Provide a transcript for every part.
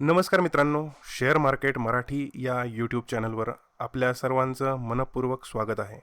नमस्कार मित्रांनो share market Marathi या यूट्यूब चॅनलवर आपल्या सर्वांचं मनपूर्वक स्वागत आहे.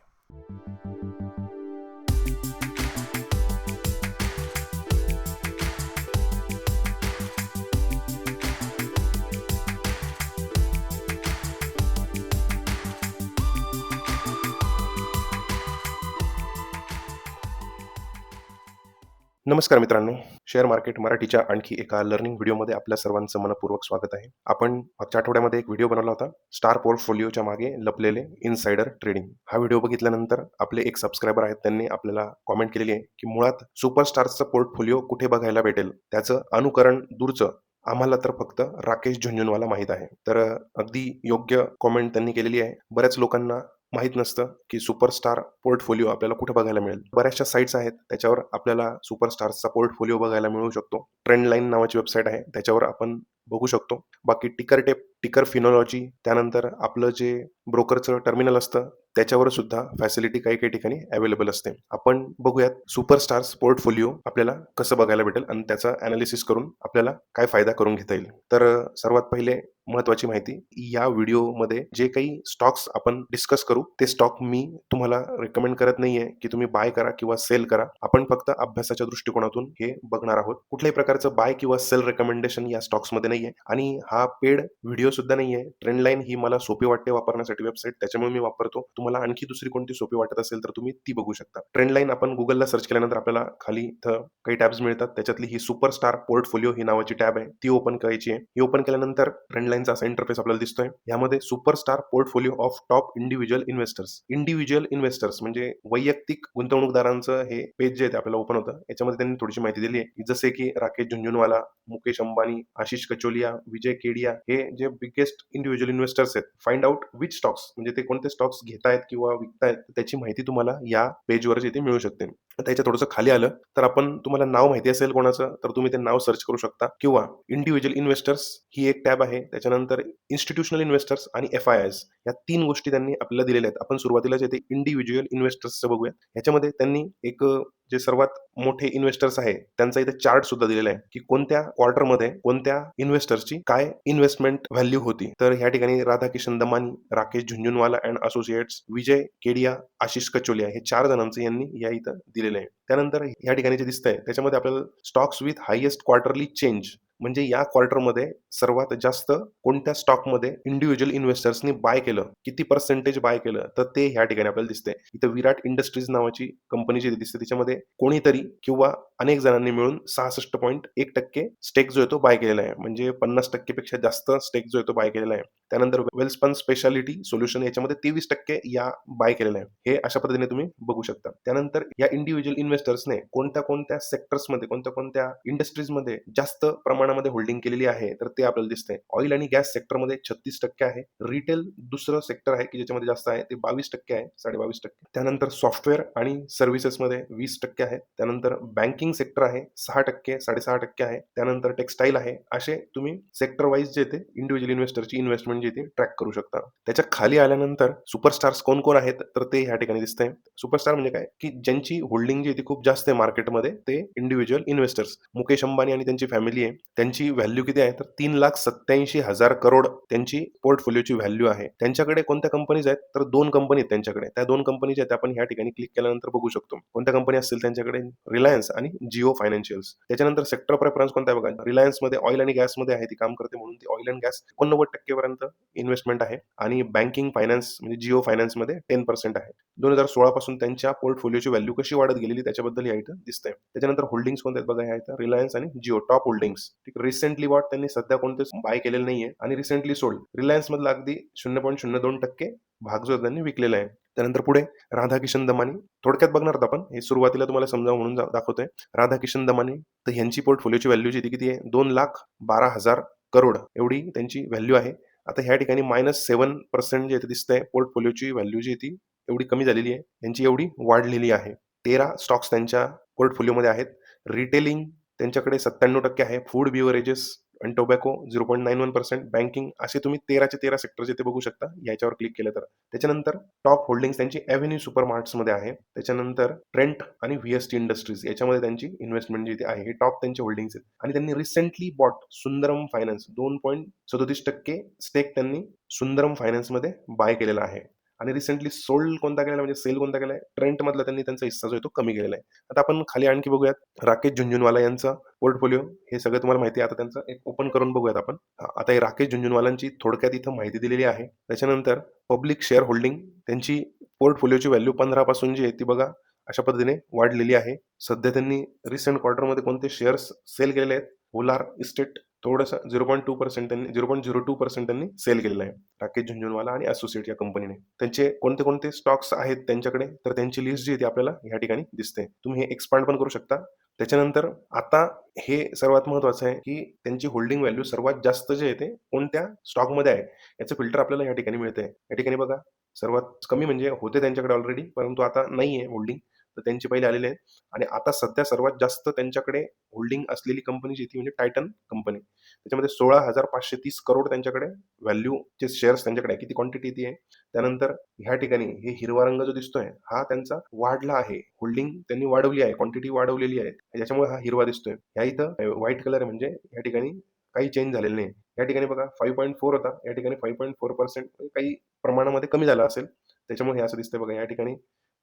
नमस्कार मित्रांनो शेअर मार्केट मराठीच्या आणखी एका लर्निंग व्हिडिओमध्ये आपल्या सर्वांचं मनपूर्वक स्वागत आहे. आपण मागच्या आठवड्यामध्ये एक व्हिडिओ बनवला होता स्टार पोर्टफोलिओच्या मागे लपलेले इनसाइडर ट्रेडिंग हा व्हिडिओ बघितल्यानंतर आपले एक सबस्क्रायबर आहेत त्यांनी आपल्याला कॉमेंट केलेली आहे की मुळात सुपरस्टार्सचं पोर्टफोलिओ कुठे बघायला भेटेल? त्याचं अनुकरण दूरचं आम्हाला तर फक्त राकेश झुंझुनवाला माहीत आहे. तर अगदी योग्य कॉमेंट त्यांनी केलेली आहे. बऱ्याच लोकांना माहीत नसतं की सुपरस्टार पोर्टफोलिओ आपल्याला कुठे बघायला मिळेल. बऱ्याचशा साईट्स आहेत त्याच्यावर आपल्याला सुपरस्टार्सचा पोर्टफोलिओ बघायला मिळू शकतो. ट्रेंड लाईन नावाची वेबसाईट आहे त्याच्यावर आपण बघू शकतो. बाकी टिकर टेप टिकर फिनॉलॉजी त्यानंतर आपलं जे ब्रोकरचं टर्मिनल असतं त्याच्यावर सुद्धा फॅसिलिटी काही काही ठिकाणी अवेलेबल असते. आपण बघूयात सुपरस्टार्स पोर्टफोलिओ आपल्याला कसं बघायला भेटेल आणि त्याचा अनालिसिस करून आपल्याला काय फायदा करून घेता येईल. तर सर्वात पहिले महत्वाची माहिती या व्हिडिओमध्ये जे काही स्टॉक्स आपण डिस्कस करू ते स्टॉक मी तुम्हाला रेकमेंड करत नाहीये की तुम्ही बाय करा किंवा सेल करा. आपण फक्त अभ्यासाच्या दृष्टिकोनातून हे बघणार आहोत. कुठल्याही प्रकारचं बाय किंवा सेल रेकमेंडेशन या स्टॉक्समध्ये नाहीये. आणि हा पेड व्हिडिओ सुद्धा नाहीये. ट्रेंड लाईन ही मला सोपी वाटते वापरण्यासाठी वेबसाईट. त्याच्यामुळे मी वापरतो. तुम्हाला आणखी दुसरी कोणती सोपी वाटत असेल तर तुम्ही ती बघू शकता. ट्रेंड लाईन आपण गुगलला सर्च केल्यानंतर आपल्याला खाली इथं काही टॅब्स मिळतात. त्याच्यातली ही सुपरस्टार पोर्टफोलिओ ही नावाची टॅब आहे. ती ओपन करायची आहे. ही ओपन केल्यानंतर ट्रेंड लाईनचा असा इंटरफेस आपल्याला दिसतोय. यामध्ये superstar portfolio of top individual investors individual investors म्हणजे वैयक्तिक गुंतवणूकदारांचं हे पेज जे आहे ते आपल्याला ओपन होतं. याच्यामध्ये त्यांनी थोडीशी माहिती दिली आहे. जसे की राकेश झुंझुनवाला मुकेश अंबानी आशिष कचोलिया विजय केडिया हे जे बिगेस्ट इंडिव्हिज्युअल इन्व्हेस्टर्स आहेत फाइंड आउट विच स्टॉक्स म्हणजे ते कोणते स्टॉक्स घेतायत किंवा विकतायत त्याची माहिती तुम्हाला या पेजवर इथे मिळू शकते. त्याच्या थोडंसं खाली आलं तर आपण तुम्हाला नाव माहिती असेल कोणाचं तर तुम्ही ते नाव सर्च करू शकता. किंवा इंडिव्हिज्युअल इन्व्हेस्टर्स ही एक टॅब आहे त्याच्यानंतर इन्स्टिट्यूशनल इन्व्हेस्टर्स आणि एफ आय एस या तीन गोष्टी त्यांनी आपल्याला दिलेल्या आहेत. आपण सुरुवातीला जे ते इंडिव्हिज्युअल इन्व्हेस्टर्सचं बघूया याच्यामध्ये त्यांनी एक जे सर्वात मोठे इन्व्हेस्टर्स आहे त्यांचा इथे चार्ट सुद्धा दिलेला आहे की कोणत्या क्वार्टरमध्ये कोणत्या इन्व्हेस्टर्सची काय इन्व्हेस्टमेंट व्हॅल्यू होती. तर ह्या ठिकाणी राधाकिशन दमानी राकेश झुंझुनवाला अँड असोसिएट्स विजय केडिया आशिष कचोलिया हे चार जणांचं यांनी या इथं दिलेलं आहे. त्यानंतर या ठिकाणी जे दिसतंय त्याच्यामध्ये आपल्याला stocks with highest quarterly change म्हणजे या क्वार्टरमध्ये सर्वात जास्त कोणत्या स्टॉकमध्ये इंडिव्हिज्युअल इन्व्हेस्टर्सनी बाय केलं किती पर्सेंटेज बाय केलं तर ते ह्या ठिकाणी आपल्याला दिसते इथं विराट इंडस्ट्रीज नावाची कंपनी जी दिसते त्याच्यामध्ये कोणीतरी किंवा अनेक जणांनी मिळून सहासष्ट पॉईंट एक टक्के स्टेक जो आहे तो बाय केलेला आहे. म्हणजे पन्नास टक्केपेक्षा जास्त स्टेक जो आहे तो बाय केलेला आहे. त्यानंतर वेल्सपन स्पेशालिटी सोल्युशन याच्यामध्ये तेवीस टक्के या बाय केलेलं आहे. हे अशा पद्धतीने तुम्ही बघू शकता. त्यानंतर या इंडिव्हिज्युअल इन्व्हेस्टर्सने कोणत्या कोणत्या सेक्टर्समध्ये कोणत्या कोणत्या इंडस्ट्रीजमध्ये जास्त प्रमाणामध्ये होल्डिंग केलेली आहे तर ते आपल्याला दिसते ऑइल आणि गॅस सेक्टरमध्ये छत्तीस टक्के आहे. रिटेल दुसरं सेक्टर आहे की ज्याच्यामध्ये जास्त आहे ते बावीस टक्के आहे साडे बावीस टक्के. त्यानंतर सॉफ्टवेअर आणि सर्व्हिसेसमध्ये वीस टक्के आहे. त्यानंतर बँकिंग सेक्टर आहे सहा टक्के साडेसहा टक्के आहे. त्यानंतर टेक्स्टाईल आहे. असे तुम्ही सेक्टर वाईज जे ते इंडिव्हिज्युअल इन्व्हेस्टरची इन्व्हेस्टमेंट जे ते ट्रॅक करू शकता. त्याच्याखाली आल्यानंतर सुपरस्टार्स कोण कोण आहेत तर ते ह्या ठिकाणी दिसतंय. सुपरस्टार म्हणजे काय? की ज्यांची होल्डिंग जी ती खूप जास्त आहे मार्केटमध्ये ते इंडिव्हिज्युअल इन्व्हेस्टर्स मुकेश अंबानी आणि त्यांची फॅमिली आहे. त्यांची व्हॅल्यू किती आहे? तर तीन लाख सत्याऐंशी हजार करोड त्यांची पोर्टफोलिओची व्हॅल्यू आहे. त्यांच्याकडे कोणत्या कंपनीज आहेत? तर दोन कंपनी आहेत त्यांच्याकडे. त्या दोन कंपनीज आहेत आपण ह्या ठिकाणी क्लिक केल्यानंतर बघू शकतो. कोणत्या कंपनी असतील त्यांच्याकडे? रिलायन्स आणि जिओ फायनान्शियल्स त्याच्यानंतर सेक्टर प्रेफरन्स कोणता बघा? रिलायन्समध्ये ऑइल आणि गॅसमध्ये आहे ती काम करते म्हणून. ती ऑइल अँड गॅस एकोणनव्वद टक्केपर्यंत इन्व्हेस्टमेंट आहे. आणि बँकिंग फायनान्स म्हणजे जिओ फायनान्समध्ये टेन पर्सेंट आहे. दोन हजार सोळा पासून त्यांच्या पोर्टफोलिओची व्हॅल्यू कशी वाढत गेलेली त्याच्याबद्दल या इथं दिसतंय. त्याच्यानंतर होल्डिंग्स कोणत्या आहेत बघा? ह्या इथं रिलायन्स आणि Jio top holdings recently what त्यांनी सध्या कोणतेच बाय केलेलं नाहीये आणि रिसेंटली सोल्ड रिलायन्स मधला अगदी शून्य पॉईंट शून्य दोन टक्के भाग जो त्यांनी विकलेला आहे. त्यानंतर पुढे राधाकिशन दमानी. थोडक्यात बघणार आपण. हे सुरुवातीला तुम्हाला समजावं म्हणून दाखवतोय. राधाकिशन दमानी तर ह्यांची पोर्टफोलिओची व्हॅल्यू जी किती आहे? दोन लाख बारा हजार करोड. एवढी त्यांची व्हॅल्यू आहे. आता ह्या ठिकाणी मायनस सेव्हन पर्सेंट जे दिसतंय पोर्टफोलिओची व्हॅल्यू जी ती एवढी कमी झालेली आहे. त्यांची एवढी वाढलेली आहे. तेरा स्टॉक्स त्यांच्या पोर्टफोलिओमध्ये आहेत. रिटेलिंग त्यांच्याकडे सत्त्याण्णव टक्के आहे. फूड बिवरेजेस आणि tobacco zero point nine one percent banking असे तुम्ही तेराचे तेरा सेक्टर इथे बघू शकता याच्यावर क्लिक केलं तर. त्याच्यानंतर टॉप होल्डिंग्स त्यांची एव्हेन्यू सुपर मार्ट्समध्ये आहे. त्याच्यानंतर ट्रेंट आणि व्ही एस टी इंडस्ट्रीज याच्यामध्ये त्यांची इन्व्हेस्टमेंट जिथे आहे हे टॉप त्यांचे होल्डिंग्स आहेत. आणि त्यांनी रिसेंटली बॉट सुंदरम फायनान्स दोन पॉईंट सदोतीस टक्के स्टेक त्यांनी सुंदरम फायनान्समध्ये बाय केलेला आहे. आणि रिसेंटली सोल्ड कोणता केलेला म्हणजे सेल कोणता केलाय? ट्रेंट मधला त्यांनी त्यांचा हिस्सा जो आहे तो कमी केलेला आहे. आता आपण खाली आणखी बघूयात राकेश झुंझुनवाला यांचा पोर्टफोलिओ हे सगळं तुम्हाला माहिती आहे. आता त्यांचं एक ओपन करून बघूयात आपण. आता हे राकेश झुंझुनवालांची थोडक्यात इथं माहिती दिलेली आहे. त्याच्यानंतर पब्लिक शेअर होल्डिंग त्यांची पोर्टफोलिओची व्हॅल्यू पंधरा पासून जी आहे ती बघा अशा पद्धतीने वाढलेली आहे. सध्या त्यांनी रिसेंट क्वार्टरमध्ये कोणते शेअर्स सेल केलेले आहेत? ओलार इस्टेट थोडंसं झिरो पॉईंट टू पर्सेंट त्यांनी zero point zero two percent त्यांनी सेल केलेलं आहे. राकेश झुंझुनवाला आणि असोसिएट या कंपनीने त्यांचे कोणते कोणते स्टॉक्स आहेत त्यांच्याकडे तर त्यांची लिस्ट जी आहे ती आपल्याला या ठिकाणी दिसते. तुम्ही हे एक्सपांड पण करू शकता. त्याच्यानंतर आता हे सर्वात महत्वाचं आहे की त्यांची होल्डिंग व्हॅल्यू सर्वात जास्त जे आहे ते कोणत्या स्टॉकमध्ये आहे? याचं फिल्टर आपल्याला या ठिकाणी मिळते या ठिकाणी बघा सर्वात कमी म्हणजे होते त्यांच्याकडे ऑलरेडी परंतु आता नाही आहे होल्डिंग तर त्यांचे पहिले आलेले आहेत. आणि आता सध्या सर्वात जास्त त्यांच्याकडे होल्डिंग असलेली कंपनी जी ती म्हणजे टायटन कंपनी त्याच्यामध्ये सोळा हजार पाचशे तीस करोड त्यांच्याकडे व्हॅल्यूचे शेअर्स त्यांच्याकडे आहे. किती क्वांटिटी ती आहे? त्यानंतर ह्या ठिकाणी हे हिरवा रंग जो दिसतोय हा त्यांचा वाढला आहे. होल्डिंग त्यांनी वाढवली आहे. क्वांटिटी वाढवलेली आहे. त्याच्यामुळे हा हिरवा दिसतोय. ह्या इथं व्हाईट कलर आहे म्हणजे या ठिकाणी काही चेंज झालेलं नाही. या ठिकाणी बघा फाईव्ह पॉईंट फोर होता. या ठिकाणी फाईव्ह पॉईंट फोर पर्सेंट काही प्रमाणामध्ये कमी झाला असेल. त्याच्यामुळे हे असं दिसतंय बघा. या ठिकाणी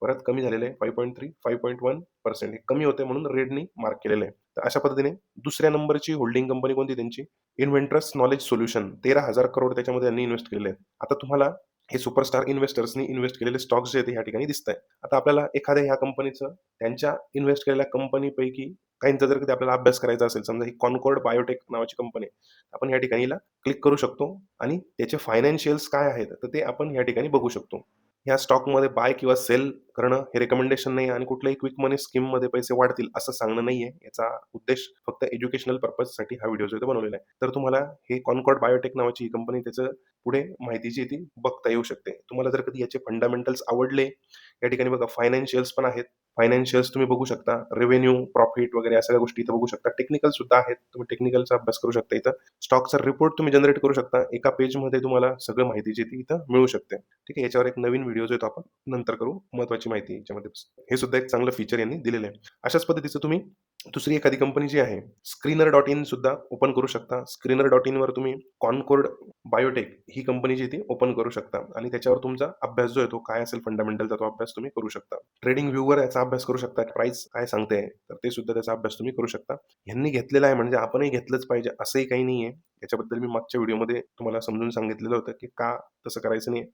परत कमी झालेलं आहे. Five point three five point one percent हे कमी होते म्हणून रेडनी मार्क केलेलं आहे. तर अशा पद्धतीने दुसऱ्या नंबरची होल्डिंग कंपनी कोणती त्यांची? इन्व्हेंटर्स नॉलेज सोल्युशन तेरा हजार करोड त्याच्यामध्ये त्यांनी इन्व्हेस्ट केलेले आहेत. आता तुम्हाला हे सुपरस्टार इन्व्हेस्टर्सनी इन्व्हेस्ट केलेले स्टॉक्स जे आहेत या ठिकाणी दिसत आहे आता आपल्याला एखाद्या ह्या कंपनीचं त्यांच्या इन्व्हेस्ट केलेल्या कंपनीपैकी काहींचा जर कधी आपल्याला अभ्यास करायचा असेल समजा ही कॉनकॉर्ड बायोटेक नावाची कंपनी आपण या ठिकाणीला क्लिक करू शकतो. आणि त्याचे फायनान्शियल्स काय आहेत? तर ते आपण या ठिकाणी बघू शकतो. ह्या स्टॉकमध्ये बाय किंवा सेल करणं हे रेकमेंडेशन नाही आणि कुठल्याही क्विक मनी स्कीममध्ये पैसे वाढतील असं सांगणं नाहीये. याचा उद्देश फक्त एज्युकेशनल पर्पजसाठी हा व्हिडिओ जो इथे बनवलेला आहे. तर तुम्हाला हे कॉनकॉर्ड बायोटेक नावाची ही कंपनी त्याचं पुढे माहितीची ती बघता येऊ शकते. तुम्हाला जर कधी याचे फंडामेंटल्स आवडले या ठिकाणी बघा फायनान्शियल्स पण आहेत. फायनान्शियल्स तुम्ही बघू शकता. रेव्हेन्यू प्रॉफिट वगैरे या सगळ्या गोष्टी इथं बघू शकता. टेक्निकल सुद्धा आहेत. तुम्ही टेक्निकलचा अभ्यास करू शकता इथं. स्टॉकचा रिपोर्ट तुम्ही जनरेट करू शकता. एका पेजमध्ये तुम्हाला सगळं माहिती जी ती इथं मिळू शकते. ठीक आहे? याच्यावर एक नवीन व्हिडिओ जो येतो आपण नंतर करू महत्वाची माहिती. याच्यामध्ये हे सुद्धा एक चांगलं फीचर यांनी दिलेलं आहे. अशाच पद्धतीचं तुम्ही दुसरी एखादी कंपनी जी आहे स्क्रीनर डॉट इन सुद्धा ओपन करू शकता. स्क्रीनर डॉट इनवर तुम्ही कॉनकोर्ड बायोटेक ही कंपनी जी ती ओपन करू शकता. आणि त्याच्यावर तुमचा अभ्यास जो आहे तो काय असेल फंडामेंटलचा तो अभ्यास तुम्ही करू शकता. ट्रेडिंग व्ह्यूवर याचा अभ्यास करू शकता. प्राइस काय सांगते तर ते सुद्धा त्याचा अभ्यास तुम्ही करू शकता. यांनी घेतलेला आहे म्हणजे आपणही घेतलंच पाहिजे असंही काही नाही आहे याच्याबद्दल मी मागच्या व्हिडिओमध्ये तुम्हाला समजून सांगितलेलं होतं की का तसं करायचं नाही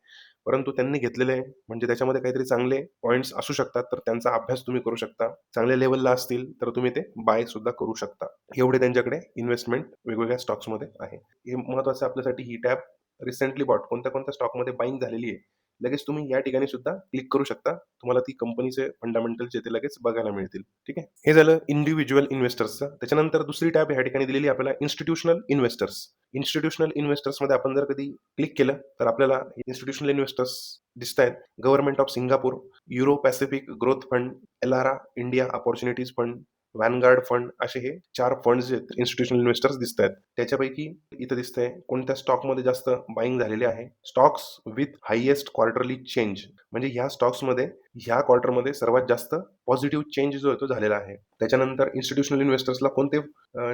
परंतु त्यांनी घेतलेले आहे म्हणजे त्याच्यामध्ये काहीतरी चांगले पॉईंट्स असू शकतात तर त्यांचा अभ्यास तुम्ही करू शकता. चांगल्या लेवलला असतील तर तुम्ही ते बाय सुद्धा करू शकता. एवढे त्यांच्याकडे इन्व्हेस्टमेंट वेगवेगळ्या स्टॉक्समध्ये आहे. हे महत्वाचं आपल्यासाठी ही टॅब रिसेंटली बॉट कोणत्या कोणत्या स्टॉकमध्ये बाईंग झालेली आहे? लगेच तुम्ही या ठिकाणी सुद्धा क्लिक करू शकता. तुम्हाला ती कंपनीचे फंडामेंटल जे ते लगेच बघायला मिळतील. ठीक आहे? हे झालं इंडिव्हिज्युअल इन्व्हेस्टर्सचं त्याच्यानंतर दुसरी टॅब ह्या ठिकाणी दिलेली आपल्याला इन्स्टिट्यूशनल इन्व्हेस्टर्स इन्स्टिट्यूशनल इन्व्हेस्टर्समध्ये आपण जर कधी क्लिक केलं तर आपल्याला इन्स्टिट्यूशनल इन्व्हेस्टर्स दिसत आहेत government of Singapore Euro Pacific growth fund Elara India opportunities fund Vanguard fund असे हे चार फंड जे इन्स्टिट्यूशनल इन्व्हेस्टर्स दिसत आहेत. त्याच्यापैकी इथं दिसतंय कोणत्या स्टॉकमध्ये जास्त बाईंग झालेले आहे? Stocks with highest quarterly change म्हणजे ह्या स्टॉक्समध्ये ह्या क्वार्टरमध्ये सर्वात जास्त पॉझिटिव्ह चेंज जो आहे तो झालेला आहे. त्याच्यानंतर इन्स्टिट्यूशनल इन्व्हेस्टर्सला कोणते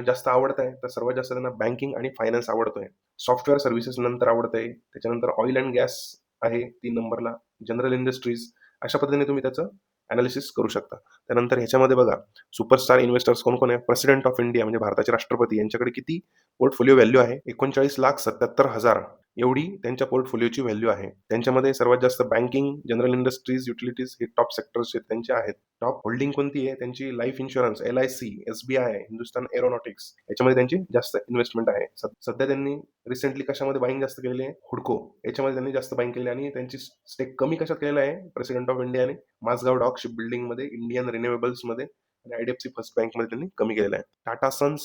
जास्त आवडत आहे? तर सर्वात जास्त त्यांना बँकिंग आणि फायनान्स आवडतोय. सॉफ्टवेअर सर्व्हिसेस नंतर आवडतंय. त्याच्यानंतर ऑइल अँड गॅस आहे तीन नंबरला जनरल इंडस्ट्रीज अशा पद्धतीने तुम्ही त्याचं अनालिसिस करू शकता. त्यानंतर ह्याच्यामध्ये बघा सुपरस्टार इन्व्हेस्टर्स कोण कोण आहे? प्रेसिडेंट ऑफ इंडिया म्हणजे भारताचे राष्ट्रपती यांच्याकडे किती पोर्टफोलिओ व्हॅल्यू आहे? एकोणचाळीस लाख सत्याहत्तर हजार. एवढी त्यांच्या पोर्टफोलिओची व्हॅल्यू आहे. त्यांच्यामध्ये सर्वात जास्त बँकिंग जनरल इंडस्ट्रीज युटिलिटीज हे टॉप सेक्टर्स आहेत त्यांचे आहेत. टॉप होल्डिंग कोणती आहे? त्यांची life insurance L I C S B I Hindustan aeronautics याच्यामध्ये त्यांची जास्त इन्व्हेस्टमेंट आहे. सध्या त्यांनी रिसेंटली कशामध्ये बाईंग जास्त केलेली आहे? हुडको. याच्यामध्ये त्यांनी जास्त बाईंग केली आणि त्यांची स्टेक कमी कशात केलेला आहे? प्रेसिडेंट ऑफ इंडियाने माझगाव डॉक शिप बिल्डिंगमध्ये इंडियन रिन्युएबल्समध्ये आणि आयडीएफसी फर्स्ट बँकमध्ये त्यांनी कमी केलेला आहे. टाटा सन्स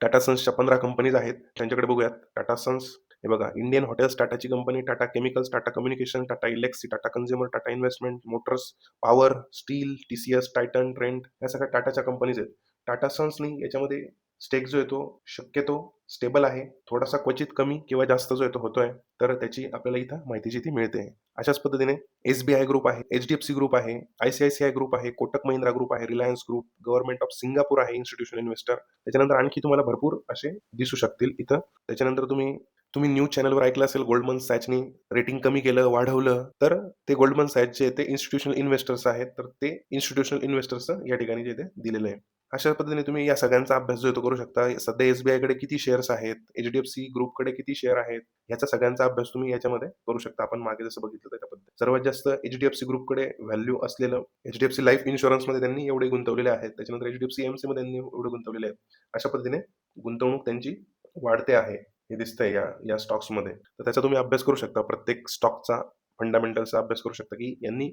टाटा सन्सच्या पंधरा कंपनीज आहेत. त्यांच्याकडे बघूयात. टाटा सन्स हे बघा इंडियन हॉटेल्स टाटाची company Tata chemicals Tata communication Tata Elxsi Tata consumer Tata investment motors power steel T C S Titan Trent या सगळ्या टाटाच्या कंपनीज आहेत. टाटा सन्सनी याच्यामध्ये स्टेक जो येतो शक्यतो स्टेबल आहे. थोडासा क्वचित कमी किंवा जास्त जो येतो होतोय. तर त्याची आपल्याला इथं माहितीची ती मिळते. अशाच पद्धतीने एस बी आय ग्रुप आहे H D F C group आहे I C I C I group आहे कोटक महिंद्रा ग्रुप आहे Reliance group government of Singapore आहे इन्स्टिट्यूशन इन्व्हेस्टर त्याच्यानंतर आणखी तुम्हाला भरपूर असे दिसू शकतील इथं. त्याच्यानंतर तुम्ही तुम्ही न्यूज चॅनलवर ऐकलं असेल गोल्डमन सॅचनी रेटिंग कमी केलं वाढवलं तर ते गोल्डमन सॅच जे ते इन्स्टिट्यूशनल इन्व्हेस्टर्स आहेत तर ते इन्स्टिट्यूशनल इन्व्हेस्टर्स या ठिकाणी जे ते दिलेलं आहे. अशा पद्धतीने तुम्ही या सगळ्यांचा अभ्यास जो येतो तो करू शकता. सध्या एसबीआयकडे किती शेअर्स आहेत? एच डी एफ सी ग्रुपकडे किती शेअर आहेत? याचा सगळ्यांचा अभ्यास तुम्ही याच्यामध्ये करू शकता. आपण मागे जसं बघितलं त्याच्याबद्दल. सर्वात जास्त एच डी एफ सी ग्रुपकडे व्हॅल्यू असलेलं H D F C life इन्शुरन्समध्ये त्यांनी एवढे गुंतवलेले आहेत. त्याच्यानंतर H D F C M C मध्ये त्यांनी एवढे गुंतवलेले आहेत. अशा पद्धतीने गुंतवणूक त्यांची वाढते आहे. हे दिसतंय या या स्टॉक्समध्ये तर त्याचा तुम्ही अभ्यास करू शकता. प्रत्येक स्टॉकचा फंडामेंटलचा अभ्यास करू शकता की यांनी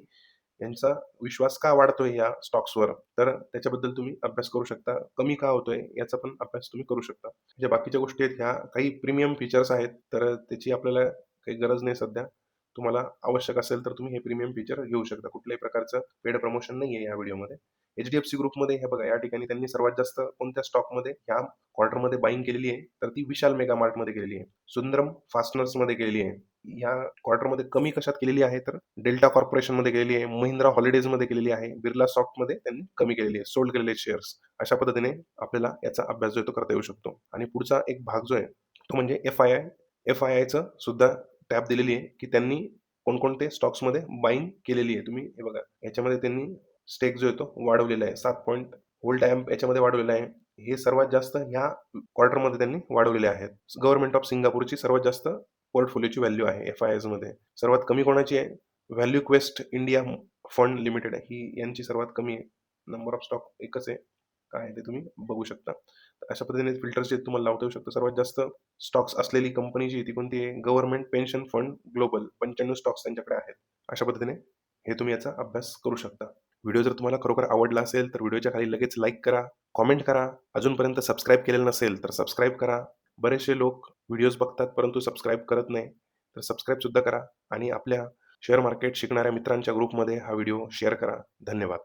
यांचा विश्वास का वाढतोय या स्टॉक्सवर तर त्याच्याबद्दल तुम्ही अभ्यास करू शकता. कमी का होतोय याचा पण अभ्यास तुम्ही करू शकता. ज्या बाकीच्या गोष्टी आहेत ह्या काही प्रीमियम फीचर्स आहेत तर त्याची आपल्याला काही गरज नाही सध्या. तुम्हाला आवश्यक असेल तर तुम्ही हे प्रीमियम फीचर घेऊ शकता. कुठल्याही प्रकारचं पेड प्रमोशन नाही आहे या व्हिडिओमध्ये एच डी एफ सी ग्रुपमध्ये हे बघा या ठिकाणी त्यांनी सर्वात जास्त कोणत्या स्टॉकमध्ये ह्या क्वार्टरमध्ये बाईंग केलेली आहे तर ती विशाल मेगा मार्टमध्ये केलेली आहे. सुंदरम फास्टनर्समध्ये केलेली आहे. या क्वार्टरमध्ये कमी कशात केलेली आहे तर डेल्टा कॉर्पोरेशनमध्ये केलेली आहे महिंद्रा हॉलिडेजमध्ये केलेली आहे बिर्ला सॉफ्टमध्ये त्यांनी कमी केलेली आहे सोल्ड केलेले शेअर्स अशा पद्धतीने आपल्याला याचा अभ्यास जो आहे तो करता येऊ शकतो. आणि पुढचा एक भाग जो आहे तो म्हणजे F I I F I आयचं सुद्धा टॅब दिलेली आहे की त्यांनी कोणकोणते स्टॉक्समध्ये बाईंग केलेली आहे. तुम्ही हे बघा याच्यामध्ये त्यांनी स्टेक जो आहे तो वाढवलेला आहे. सात पॉईंट होल्ड अँप याच्यामध्ये वाढवलेला आहे. हे सर्वात जास्त ह्या क्वार्टरमध्ये त्यांनी वाढवलेले आहेत. गव्हर्नमेंट ऑफ सिंगापूरची सर्वात जास्त पोर्टफोलिओची व्हॅल्यू आहे एफ आय एसमध्ये सर्वात कमी कोणाची आहे? Value quest India fund limited आहे. ही यांची सर्वात कमी आहे नंबर ऑफ स्टॉक एकच आहे. काय आहे ते तुम्ही बघू शकता. अशा पद्धतीने फिल्टर्स जे तुम्हाला लावता येऊ शकतं. सर्वात जास्त स्टॉक्स असलेली कंपनी जी ती कोणती आहे? गव्हर्नमेंट पेन्शन फंड ग्लोबल पंच्याण्णव स्टॉक्स त्यांच्याकडे आहेत. अशा पद्धतीने हे तुम्ही याचा अभ्यास करू शकता. व्हिडिओ जर तुम्हाला खरोखर आवडला असेल तर व्हिडिओच्या खाली लगेच लाईक करा कॉमेंट करा. अजूनपर्यंत सबस्क्राईब केलेलं नसेल तर सबस्क्राईब करा. बरेचसे लोक व्हिडिओज बघतात परंतु सबस्क्राईब करत नाही. तर सबस्क्राईबसुद्धा करा आणि आपल्या शेअर मार्केट शिकणाऱ्या मित्रांच्या ग्रुपमध्ये हा व्हिडिओ शेअर करा. धन्यवाद.